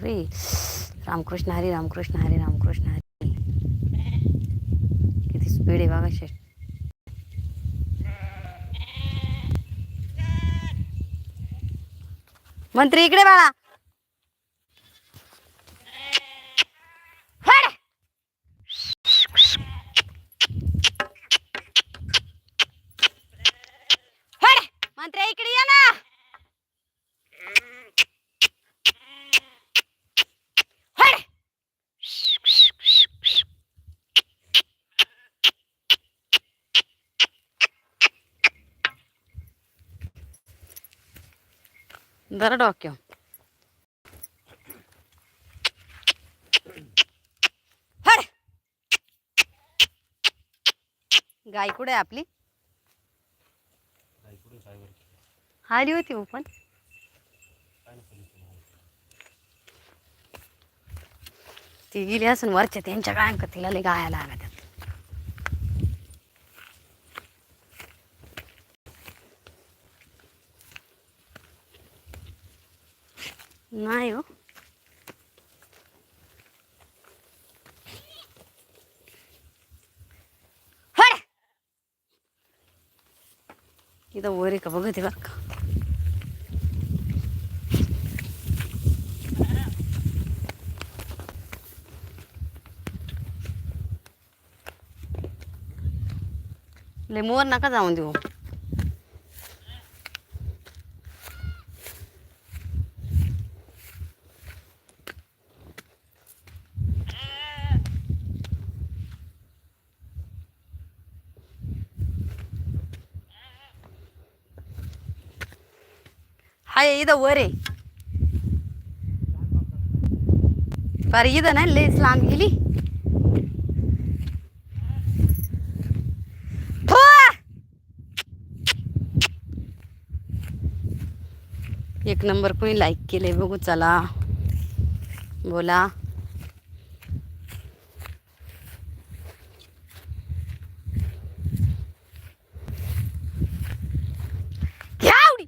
बापरे रामकृष्ण हरी रामकृष्ण हरी रामकृष्ण हरी. किती स्पीड आहे बघा शेट. मंत्री इकडे बाळा फड! फड! मंत्री इकडे या ना फड! जरा डोक्यो फड! गाय कुठे आहे आपली? आली होती हो पण. ती गेली असून वरच्या त्यांच्या गायंक तिला लय गाया लागत नाही हो. इथं वर आहे का? बघते बरं का? लय मोर नका जाऊन देऊ. हाय इथं वर आहे पर इथं नाही लयच लांब गेली एक नंबर कोणी लाईक केले बघू चला. बोला घ्या उडी.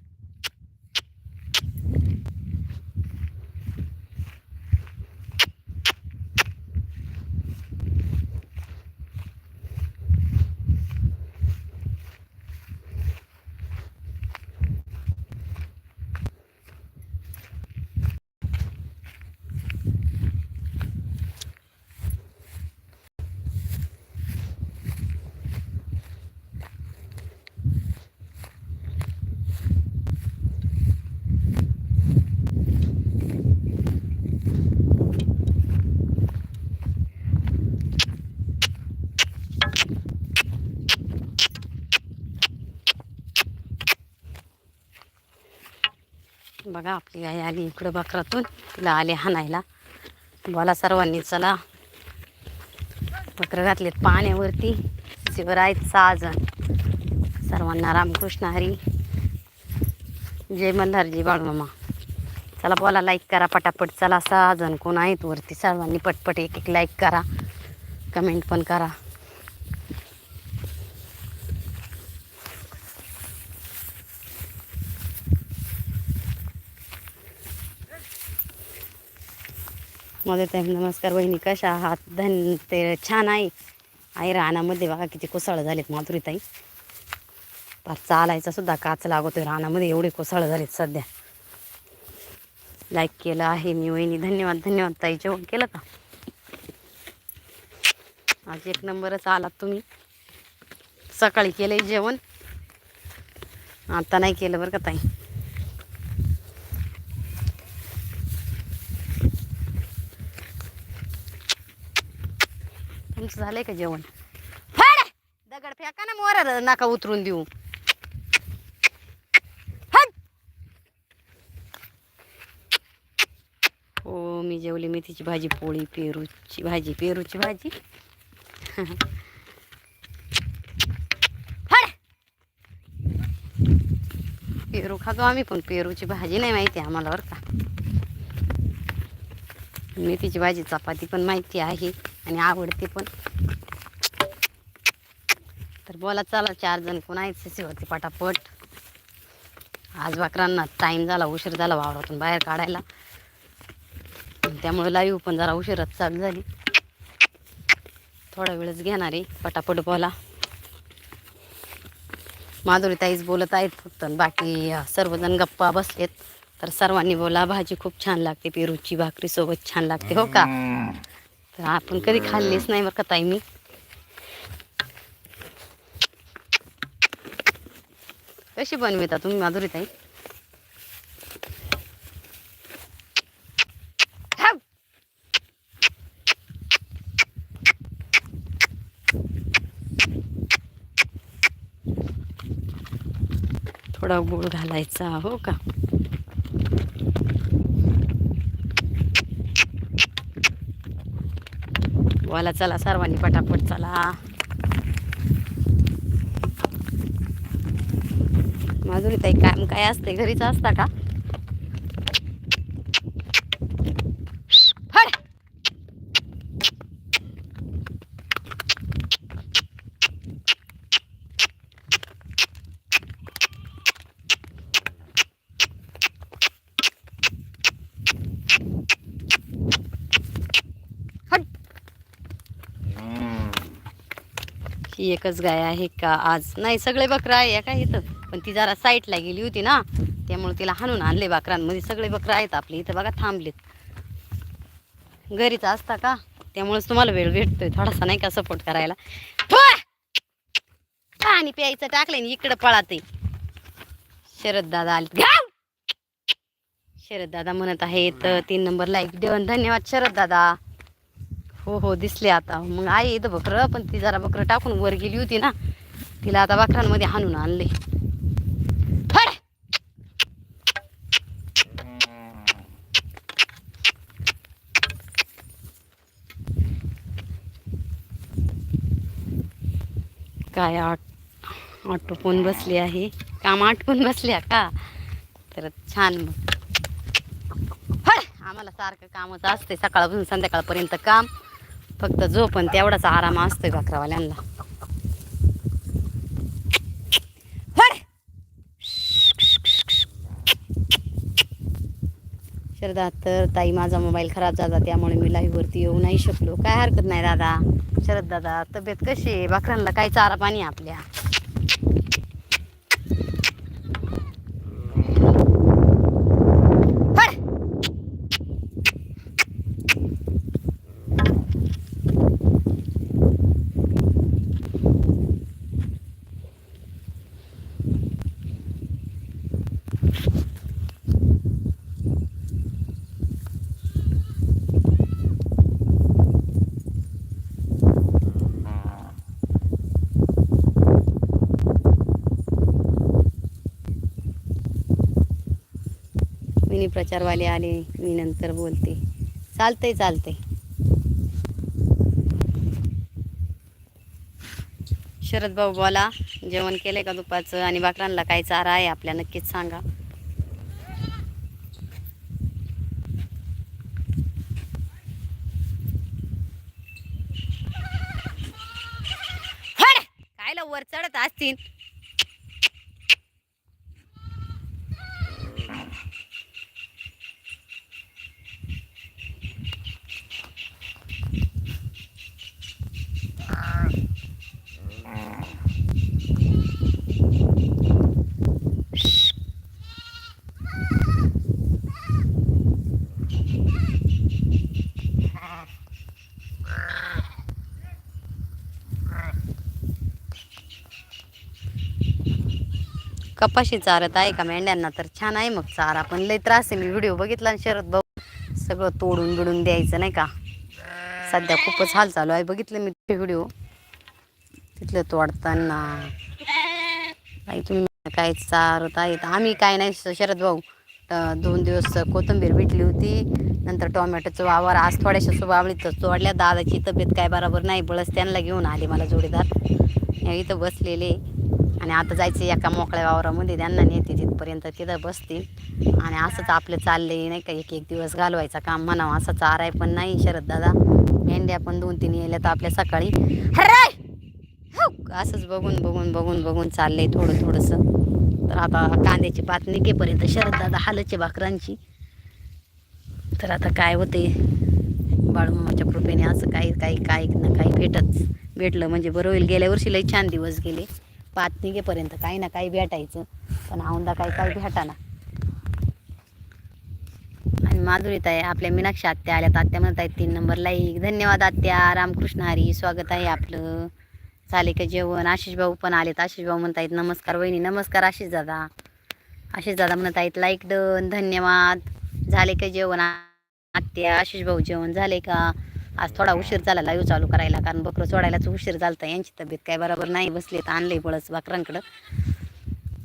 बघा आपली गाय आली इकडं बकरातून तिला आले हाणायला. बोला सर्वांनी चला. बकरं घातलेत पाण्यावरती. शिवर आहेत सहा जण सर्वांना रामकृष्ण हरी. जय मल्हारजी बाळूमामा. चला बोला लाईक करा पटापट. चला सहा जण कोण आहेत वरती सर्वांनी पटपट एक एक लाईक करा. कमेंट पण करा. मध्ये ताई नमस्कार बहिणी कशा आहात? धन ते छान आहे? आई रानामध्ये बघा किती कोसळ झालेत माधुरीताई पार चालायचा सुद्धा काच लागतोय रानामध्ये एवढे कोसळ झालेत सध्या. लाईक केलं आहे मी वहिनी. धन्यवाद धन्यवाद ताई. जेवण केलं का? आज एक नंबरच आलात तुम्ही. सकाळी केलंय जेवण. आता नाही केलं बरं का ताई. तुमचं झालंय का जेवण? फड! दगड फेका ना मोर नका उतरून देऊ. हो मी जेवली मेथीची भाजी पोळी पेरूची भाजी पेरूची भाजी. पेरू खातो आम्ही पण पेरूची भाजी नाही माहिती आम्हाला बरं का. मेथीची भाजी चपाती पण माहिती आहे. आणि आवडते पण. तर बोला चला चार जण कोण आहेत? शिसीवरती पटापट. आज वाकरांना टाईम झाला उशीर झाला वावरातून बाहेर काढायला. त्यामुळे लाईव्ह पण जरा उशीरच चालू झाली. थोडा वेळच घेणार आहे पटापट बोला. माधुरी ताईच बोलत आहेत फक्त बाकी सर्वजण गप्पा बसलेत. तर सर्वांनी बोला भाजी खूप छान लागते पेरूची भाकरी सोबत छान लागते हो का? आपण कधी खाल्लीच नाही बरं का ताई मी. कशी बनविता तुम्ही माधुरी ताई? थोडा गुळ घालायचा हो का? थांबवायला चला सर्वांनी पटापट चला. माझं ताई काम काय असते घरीच असता का फड. हट. ही एकच गाय आहे का आज? नाही सगळे बकरा आहे का इथं. पण ती जरा साईटला गेली होती ना त्यामुळे तिला हाणून आणले बकरांमध्ये. सगळे बकरा आहेत आपले इथं बघा थांबलेत. घरीच असता का? त्यामुळेच तुम्हाला वेळ भेटतोय थोडासा नाही का सपोर्ट करायला. पाणी प्यायचं टाकलंय ना इकडं पळाते शरद दादा आले. शरद दादा म्हणत आहेत तीन नंबर लाईक देऊन धन्यवाद शरद दादा. हो हो दिसले आता. मग आई इथं बकरं पण ती जरा बकरं टाकून वर गेली होती ना तिला आता बकरांमध्ये हाणून आणले काय आट आटोपून बसली आहे. काम आटपून बसल्या का? तर छान मग. आम्हाला सारखं कामच असते सकाळपासून संध्याकाळपर्यंत काम. फक्त झोपण तेवढाच आराम असतोय बकरावाल्यांना. फड! शरदा तर ताई माझा मोबाईल खराब झाला त्यामुळे मी लाईव्ह वरती येऊ नाही शकलो. काय हरकत नाही दादा. शरद दादा तब्येत कशी आहे? बकरांना काय चारा पाणी आहे आपल्या फड! मिनी प्रचारवाले आले मी नंतर बोलते. चालतंय चालतंय. शरद भाऊ बोला जेवण केलंय का दुपारचं आणि बाकरांना काय चारा आहे आपल्या? नक्कीच सांगा. काय कायला वर चढत असतील? कपाशी चारत आहे का मेंढ्यांना तर छान आहे मग चारा. पण लय त्रास आहे. मी व्हिडिओ बघितला आणि शरद भाऊ सगळं तोडून बिडून द्यायचं नाही का? सध्या खूपच हाल चालू आहे. बघितलं मी ते व्हिडिओ. तिथलं तोडताना. आई तुम्ही काय चारत आहेत? आम्ही काय नाही. शरद भाऊ दोन दिवस कोथिंबीर भेटली होती. नंतर टोमॅटोचं वावर आज थोड्याशा सुबावळीत तोडल्या. दादाची तब्येत काय बरोबर नाही. बळस त्यांना घेऊन आले मला जोडीदार. इथं बसलेले. आणि आता जायचं एका मोकळ्या वावरामध्ये. त्यांना नेते तिथपर्यंत तिथं बसतील. आणि असंच आपलं चाललंय नाही का? एक एक दिवस घालवायचा काम म्हणावं. असं चारा आहे पण नाही शरद दादा. मेंढ्या पण दोन तीन येल्या तर आपल्या सकाळी. हर्राय! असंच बघून बघून बघून बघून चाललंय थोडं थोडंसं. तर आता कांद्याची पात निघेपर्यंत शरद दादा हालचे भाकरांची. तर आता काय होते बाळूमामाच्या कृपेने असं काही काही काही ना काही भेटच भेटलं. म्हणजे बरं होईल. गेल्या वर्षी लई छान दिवस गेले. पाच निघेपर्यंत काही ना काही भेटायचं. पण औंदा काही काही भेटाना. आणि माधुरीत आहे आपल्या मीनाक्षी आत्या आल्या. आत्या म्हणत आहेत तीन नंबर लाईक. धन्यवाद आत्या. रामकृष्ण हरी स्वागत आहे आपलं. झाले का जेवण? आशिष भाऊ पण आलेत. आशिष भाऊ म्हणत आहेत नमस्कार वहिनी. नमस्कार आशिष दादा. आशिष दादा म्हणत आहेत लाईक डन. धन्यवाद. झाले का जेवण? आत्या आशिष भाऊ जेवण झाले का? आज थोडा उशीर झाला लाईव्ह चालू करायला कारण बकरं सोडायलाच उशीर झाला यांची तब्येत काय बरोबर नाही बसले तर आणले बळच बकरांकडं.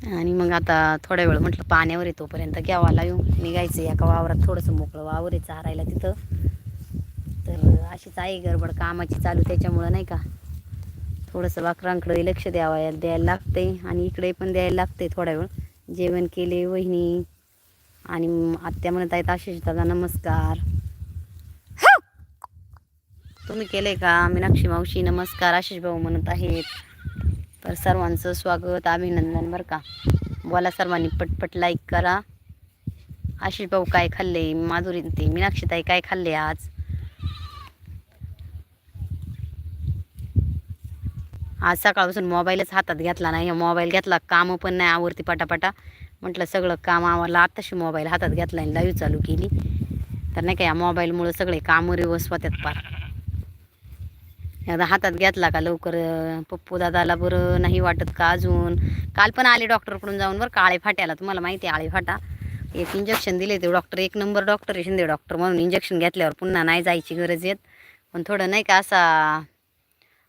आणि मग आता थोड्या वेळ म्हटलं पाण्यावर येतोपर्यंत घ्यावा लाईव निघायचं एका वावरात थोडंसं मोकळं वावर आहे चारायला तिथं. तर अशीच आहे गडबड कामाची चालू त्याच्यामुळं नाही का. थोडंसं वाकरांकडे लक्ष द्यावा द्यायला लागते आणि इकडे पण द्यायला लागते थोडा वेळ. जेवण केले वहिनी. आणि आत्या म्हणत आहेत आशिष दादा नमस्कार. तुम्ही केले का? मीनाक्षी मावशी नमस्कार आशिष भाऊ म्हणत आहेत. तर सर्वांचं स्वागत अभिनंदन बरं का. बोला सर्वांनी पटपट लाईक करा. आशिष भाऊ काय खाल्ले? माधुरी ते मीनाक्षीताई काय खाल्ले आज? आज सकाळपासून मोबाईलच हातात घेतला नाही. मोबाईल घेतला कामं पण नाही आवडती पटापटा. म्हटलं सगळं काम आम्हाला आत्ताशी मोबाईल हातात घेतला आणि लाईव्ह चालू केली. तर नाही का या मोबाईलमुळं सगळे कामं रिवर्स होतात पार. एकदा हातात घेतला का लवकर पप्पू दादाला बरं नाही वाटत का अजून? काल पण आले डॉक्टरकडून जाऊन बरं का आळे फाट्याला. तुम्हाला माहिती आहे आळे फाटा. एक इंजेक्शन दिले ते डॉक्टर एक नंबर डॉक्टर आहे शिंदे डॉक्टर म्हणून इंजेक्शन घेतल्यावर पुन्हा नाही जायची गरज येत. पण थोडं नाही का असा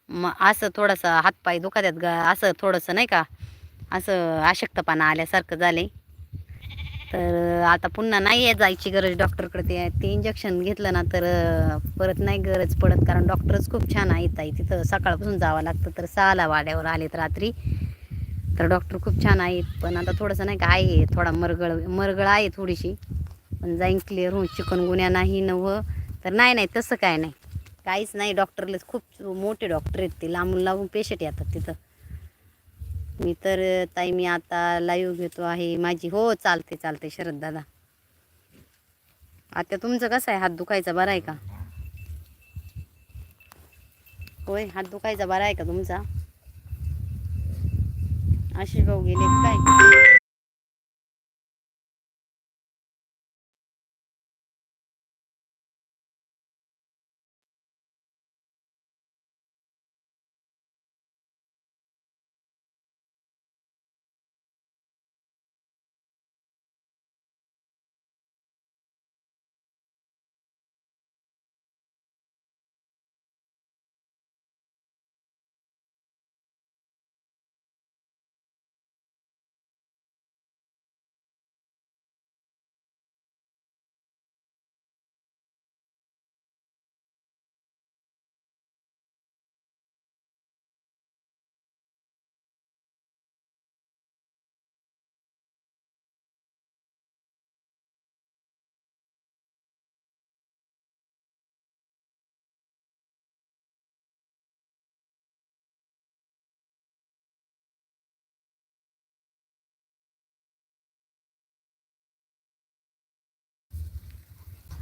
मग असं थोडंसं हातपाय दुखत आहेत असं थोडंसं नाही का असं अशक्तपणा आल्यासारखं झालं आहे तर आता पुन्हा नाही आहे जायची गरज डॉक्टरकडे. ते ते इंजेक्शन घेतलं ना तर परत नाही गरज पडत. कारण डॉक्टरच खूप छान आहेत ताई. तिथं सकाळपासून जावं लागतं. तर सहाला वाड्यावर आलेत रात्री. तर डॉक्टर खूप छान आहेत. पण आता थोडंसं नाही का आहे. थोडा मरगळ मरगळ आहे थोडीशी. पण जाईन क्लिअर होऊन. चिकनगुन्या नाही नवं. तर नाही नाही तसं काय नाही. काहीच नाही. डॉक्टरला खूप मोठे डॉक्टर आहेत ते. लांबून लांबून पेशंट येतात तिथं. मी तर ताई मी आता लाईव्ह घेतो आहे. माझी हो चालते चालते शरद दादा. आता तुमचं कसं आहे? हात दुखायचा बरा आहे का? होय हात दुखायचा बरा आहे का तुमचा? आशिष भाऊ गेले काय?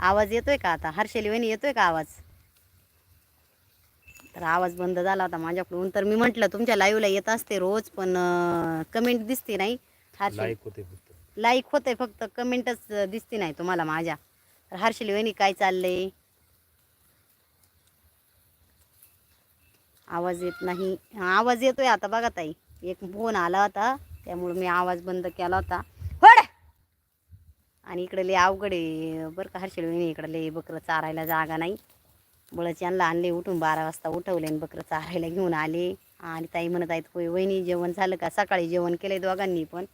आवाज येतोय का आता? हर्षली वहिनी येतोय का आवाज? तर आवाज बंद झाला होता माझ्याकडून. तर मी म्हटलं तुमच्या लाईव्हला येत असते रोज पण कमेंट दिसते नाही. हर्षल लाईक होते फक्त. लाईक होते फक्त कमेंटच दिसते नाही तुम्हाला माझ्या. तर हर्षली वहिनी काय चाललंय? आवाज येत नाही. आवाज येतोय आता बघा ताई. एक फोन आला होता त्यामुळे मी आवाज बंद केला होता. आणि इकडे लय अवघड आहे. बरं का हर्षल वहिनी इकडे लय बकरं चारायला जागा नाही. बळच यांना आणले उठून बारा वाजता उठवले आणि बकरं चारायला घेऊन आले. आणि ताई म्हणत आहेत होय वहिनी जेवण झालं का? सकाळी जेवण केलंय दोघांनी पण.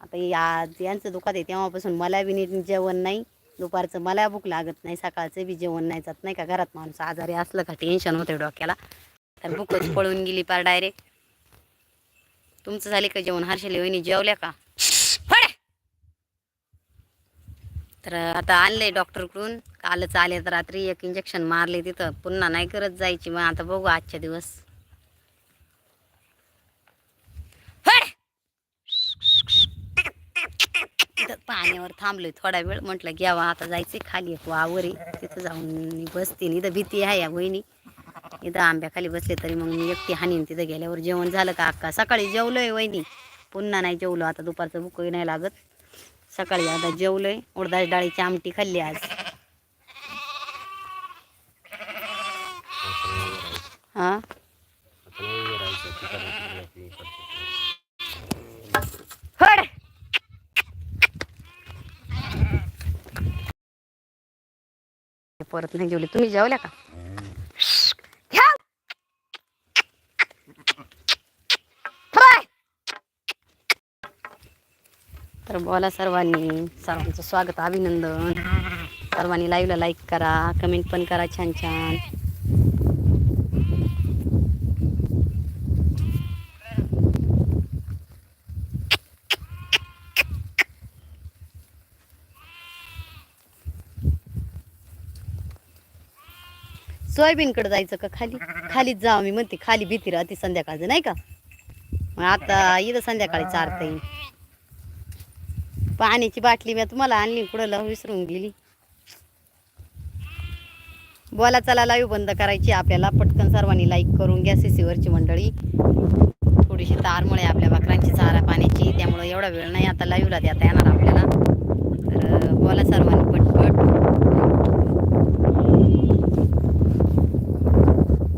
आता या यांचं दुखात आहे तेव्हापासून मला बी नीट जेवण नाही. दुपारचं मला भूक लागत नाही सकाळचं बी जेवण नाही जात. नाही का घरात माणूस आजारी असलं का टेन्शन होतं डोक्याला. तर भूकच पळून गेली पार डायरेक्ट. तुमचं झाले का जेवण? हर्षले वहिनी जेवल्या का फड! तर आता आणलंय डॉक्टरकडून. कालच आले तर रात्री एक इंजेक्शन मारले तिथं. पुन्हा नाही करत जायची. मग आता बघू आजच्या दिवस. पाण्यावर थांबलोय थोडा वेळ. म्हटलं घ्यावा. आता जायचंय खाली एक वावर. आहे तिथं जाऊन बसते. इथं भीती आहे या बहिणी इथं आंब्याखाली बसले तरी मग मी एकटी हानीन तिथं गेल्यावर. जेवण झालं का अक्का? सकाळी जेवलोय वहिनी. पुन्हा नाही जेवलो. आता दुपारचं भूकही नाही लागत. सकाळी आता जेवलोय. उडदाच डाळीची आमटी खाल्ली आज. हा? परत नाही जेवली. तुम्ही जेवल्या का घ्या. फ्राय. तर बोला सर्वांनी. सर्वांचं स्वागत अभिनंदन. सर्वांनी लाईव्हला लाईक करा कमेंट पण करा छान छान. सोयाबीनकडे जायचं का खाली? खालीच जावं मी म्हणते खाली भीती राहते संध्याकाळचं नाही का? मग आता इथं संध्याकाळी चारता येईल पाण्याची बाटली मी तुम्हाला आणली कुठं लावून विसरून गेली. बोला चला लाईव्ह बंद करायची आपल्याला. पटकन सर्वांनी लाईक करून घ्या सीसीवरची मंडळी. थोडीशी तारमुळे आपल्या बकरांची चारा पाण्याची. त्यामुळं एवढा वेळ नाही आता लाईव्हला देता येणार आपल्याला. तर बोला सर्वांनी पटपट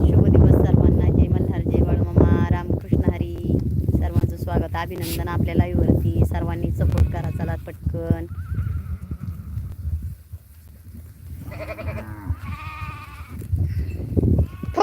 शुभ दिवस सर्वांना जय मल्हार जय बाळूमामा रामकृष्ण हरी सर्वांचं स्वागत अभिनंदन आपल्या लाईव्हवरती सर्वांनी सपोर्ट करा चला पटकन फु!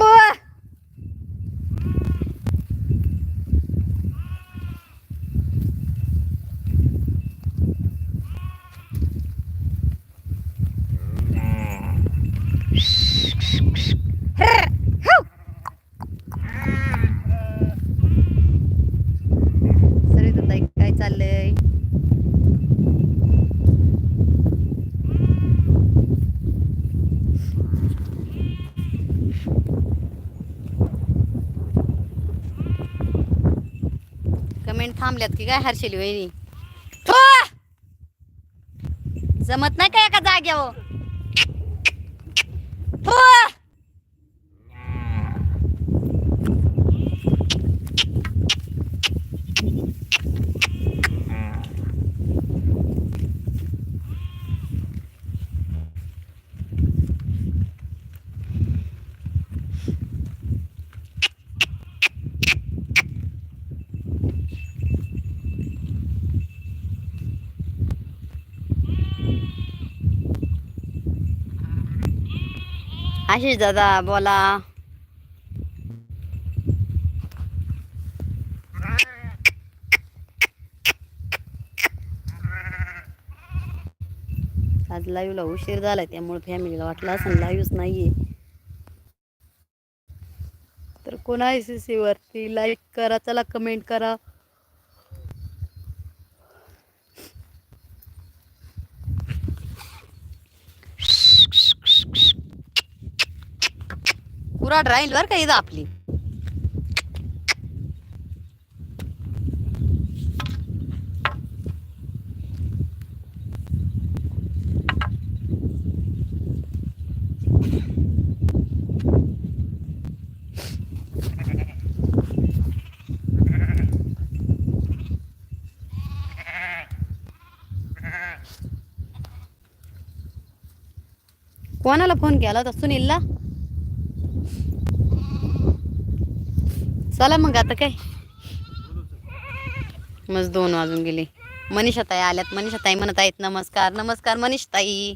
सरिता ताई काय चाललंय कमेंट थांबल्यात की काय हर्षेली वहिनी? जमत नाही का एका जाग्यावर? आशिष दादा बोला. आज लाईव्हला उशीर झालाय त्यामुळे फॅमिलीला वाटलं असं लाईव्हच नाहीये. तर कोणा सी सी वरती? लाईक करा चला कमेंट करा. कुराड राहील बरं का आपली? कोणाला फोन केला होता? सुनीलला? चला मग आता काय? मग दोन वाजून गेले. मनीषाताई आल्यात. मनीषाताई म्हणत आहेत नमस्कार नमस्कार मनीषताई.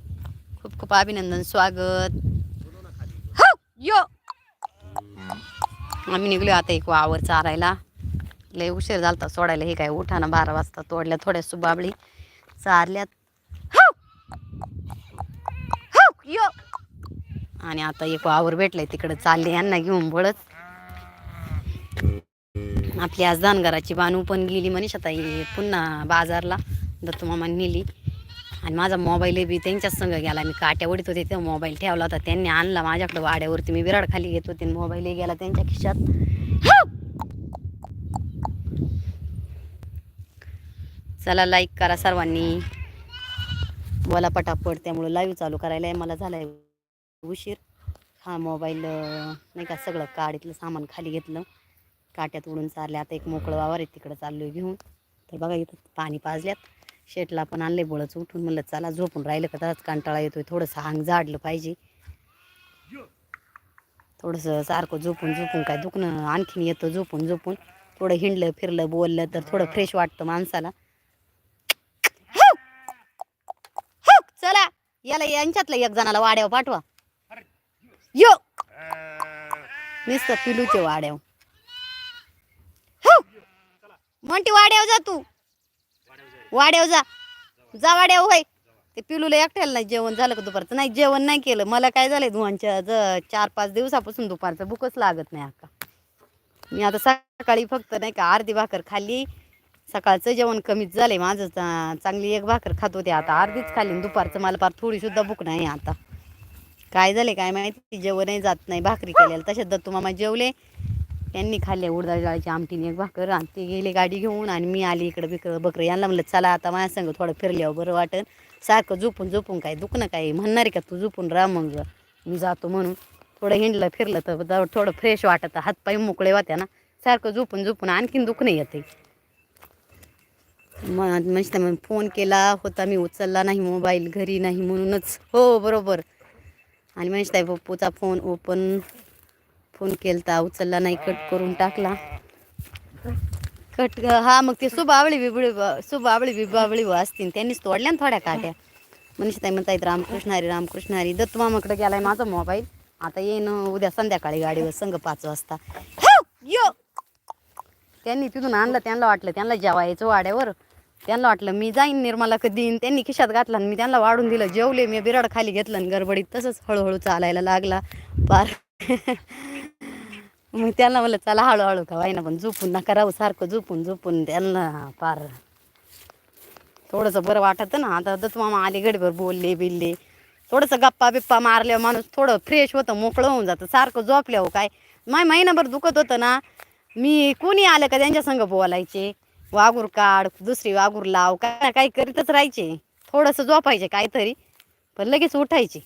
खूप खूप अभिनंदन स्वागत. हो, यो. आम्ही निघलो आता एक वावर चारायला. लय उशीर झालता सोडायला हे काय उठाना बारा वाजता तोडल्या थोड्या सुबाबळी. चारल्यात. हो! हो, यो. आणि आता एक वावर भेटलाय तिकडे. चालले यांना घेऊन बळच आपली आज दानगराची बानू पण गेली मनीषाताई पुन्हा बाजारला दत्तमामा नेली. आणि माझा मोबाईल बी त्यांच्याच संग गेला. मी काट्या ओढीत होते तेव्हा मोबाईल ठेवला होता. त्यांनी आणला माझ्याकडे वाड्यावरती. मी विराड खाली घेत होते मोबाईलही गेला त्यांच्या खिशात. चला लाईक करा सर्वांनी. बोला पटापट. त्यामुळं लाईव्ह चालू करायला मला झालाय उशीर. हा मोबाईल नाही का सगळं काडीतलं सामान खाली घेतलं. काट्यात उडून चालले. आता एक मोकळं वावर आहे तिकडं चाललोय घेऊन. तर बघा इथं पाणी पाजल्यात. शेटला पण आणले बळच उठून. म्हणलं चला झोपून राहिलं का? त्याच कंटाळा येतोय. थोडंसं अंग झाडलं पाहिजे. थोडंसं सारखं झोपून झोपून काय दुखणं. आणखीन येतं झोपून झोपून. थोडं हिंडलं फिरलं बोललं तर थोडं फ्रेश वाटतं माणसाला. चला याला यांच्यातलं एक जणाला वाड्यावर पाठवा. यो! नुसतं पिलूचे वाड्याव म्हणते वाड्याव जा तू. वाड्याव जा. जा वाड्याव होय. ते पिलूला एकट्याला नाही जेवण झालं का दुपारचं? नाही जेवण नाही केलं. मला काय झालंय धुवांच्या चार पाच दिवसापासून दुपारचं भूकच लागत नाही आता. मी आता सकाळी फक्त नाही का अर्धी भाकर खाल्ली. सकाळचं जेवण कमीच झालंय माझं. चा- चांगली एक भाकर खात होते. आता अर्धीच खाल्ली आणि दुपारचं मला फार थोडी सुद्धा भूक नाही आता. काय झाले काय माहिती? जेवणही जात नाही. भाकरी केलेलं तसेच दत्तू मामा जेवले. त्यांनी खाल्ले उडदा डाळीची आमटीने. एक भाकर आणि ते गेले गाडी घेऊन आणि मी आली इकडं बिकडं बकरं. यांना म्हणलं चला आता माझ्या संग थोडं फिरल्यावर बरं वाटेल सारखं झोपून झोपून काय दुखणं काय? म्हणणार आहे का तू झोपून राह मग. मी जातो म्हणून. थोडं हिंडलं फिरलं तर थोडं फ्रेश वाटतं. हातपाय मोकळे होत्या ना. सारखं झोपून झोपून आणखीन दुखणं येते. मग म्हणजे मग फोन केला होता मी उचलला नाही मोबाईल घरी नाही म्हणूनच. हो बरोबर. आणि म्हणजे पप्पूचा फोन ओपन फोन केलता उचलला नाही कट करून टाकला. कट हा मग ते सुबावळी बिबळी सुबावळी बिबावळी असतील त्यांनीच तोडल्या ना थोड्या काट्या. मनीषा ताई म्हणतायत रामकृष्ण हरी रामकृष्ण हरी. दत्त मामाकडे गेलाय माझा मोबाईल आता येईन उद्या संध्याकाळी गाडीवर संघ पाच वाजता. यो! त्यांनी तिथून आणलं त्यांना वाटलं त्यांना जेवायचं वाड्यावर. त्यांना वाटलं मी जाईन निर्मला कधी. त्यांनी खिशात घातला आणि मी त्यांना वाढून दिलं. जेवले मी बिराड खाली घेतलं आणि गडबडीत तसंच हळूहळू चालायला लागला. पार मग त्यांना म्हणलं चला हळूहळू का वाईना पण झोपून नका राहू सारखं झोपून झोपून त्यांना पार थोडंसं बरं वाटतं ना. आता दत्त मामा आले गडीभर बोलले बिलले. थोडंसं गप्पा बिप्पा मारल्यावर माणूस थोडं फ्रेश होतं मोकळं होऊन जातं सारखं झोपल्यावर हो काय. माय महिनाभर दुखत होतं ना. मी कोणी आलं का त्यांच्या संग बोलायचे? वागूर काढ दुसरी वागूर लाव काय ना काही करीतच राहायचे. थोडंसं झोपायचे काहीतरी पण लगेच उठायचे.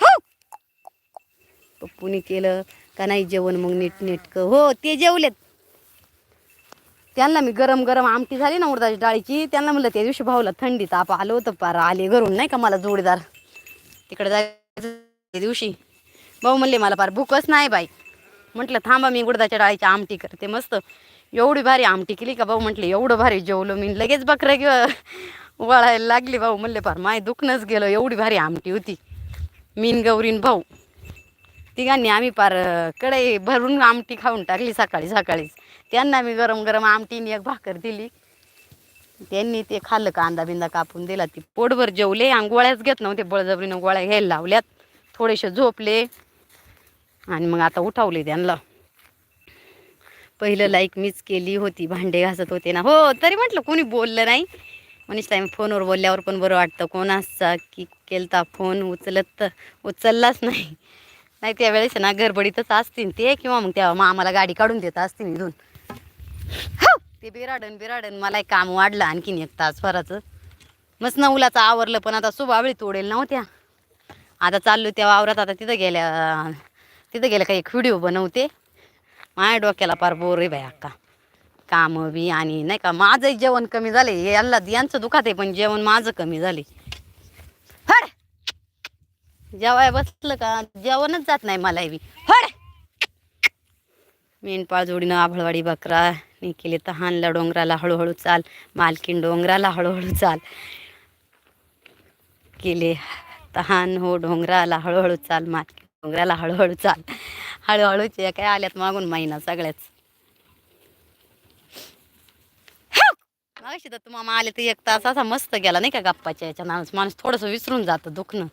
हो! पप्पूनी केलं का नाही जेवण मग नीट नेटकं? हो ते जेवलेत. त्यांना मी गरम गरम आमटी झाली ना उडदाची डाळीची त्यांना म्हणलं त्या दिवशी भाऊला थंडी ताप आलं होतं पार आले घरून नाही का मला जोडीदार. तिकडे जायचं त्या दिवशी. भाऊ म्हणले मला पार भूकच नाही बाई. म्हटलं थांबा मी उडदाच्या डाळीची आमटी करते मस्त. एवढी भारी आमटी केली का भाऊ म्हटले एवढं भारी जेवलो मी. लगेच बकऱ्या घेऊ वळायला लागली भाऊ. म्हणले पार माय दुखणंच गेलं एवढी भारी आमटी होती. मीन गौरीन भाऊ. तिघांनी आम्ही पार कढई भरून आमटी खाऊन टाकली सकाळी सकाळीच. त्यांना मी गरम गरम आमटीने एक भाकर दिली. त्यांनी ते खाल्लं कांदा बिंदा कापून दिला. ती पोटभर जेवले आणि गोळ्याच घेत नव्हते बळजबरीनं गोळ्या घ्यायला लावल्यात. थोडेसे झोपले आणि मग आता उठावले त्यांना. पहिलं लाईक मीच केली होती भांडे घासत होते ना. हो तरी म्हटलं कोणी बोललं नाही. मनीष टाईम फोनवर बोलल्यावर पण बरं वाटतं. कोणाचा की केलता फोन उचलत तर उचललाच नाही. नाही त्यावेळेस ना गडबडीतच असतील ते किंवा मग तेव्हा मामाला गाडी काढून देत असतील इथून. ते बिराडन बिराडन मला एक काम वाढलं आणखीन एक तास भराचं. मस्त नवलाचं आवरलं पण आता सुबावळी तोडेल नव्हत्या हो आता चाललो त्या वावरात आता तिथं गेल्या तिथं गेल्या काही एक व्हिडिओ बनवते. माझ्या डोक्याला पार बोर आहे बाई अक्का. कामं बी आणि नाही का माझंही जेवण कमी झाले यांना यांचं दुखात आहे पण जेवण माझं कमी झाले हड! जेवाय बसलं का? जेवणच जात नाही मला बी. हड मेंढपाळ जोडीनं आभळवाडी बकरा मी केले तहानला डोंगराला हळूहळू चाल. मालकीन डोंगराला हळूहळू चाल. केले तहान हो डोंगराला हळूहळू चाल. मालकीन डोंगराला हळूहळू चाल. हळूहळूचे काय आल्यात मागून महिना सगळ्याच. मागाशी तर तुम्हाला आले तर एक तास असा मस्त गेला नाही का गप्पाच्या याच्या माणूस माणूस थोडंसं विसरून जातं दुखणं.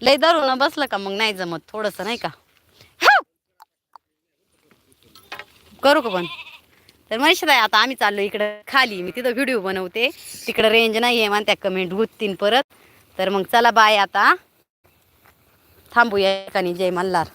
लय ना बसलं का मग नाही जमत थोडस नाही का? करू का पण? तर मनीषा आता आम्ही चाललो इकडं खाली. मी तिथं व्हिडिओ बनवते. तिकडं रेंज नाही आहे म्हणत्या कमेंट गुत्तीन परत. तर मग चला बाय आता. थांबूया एकाने जय मल्हार.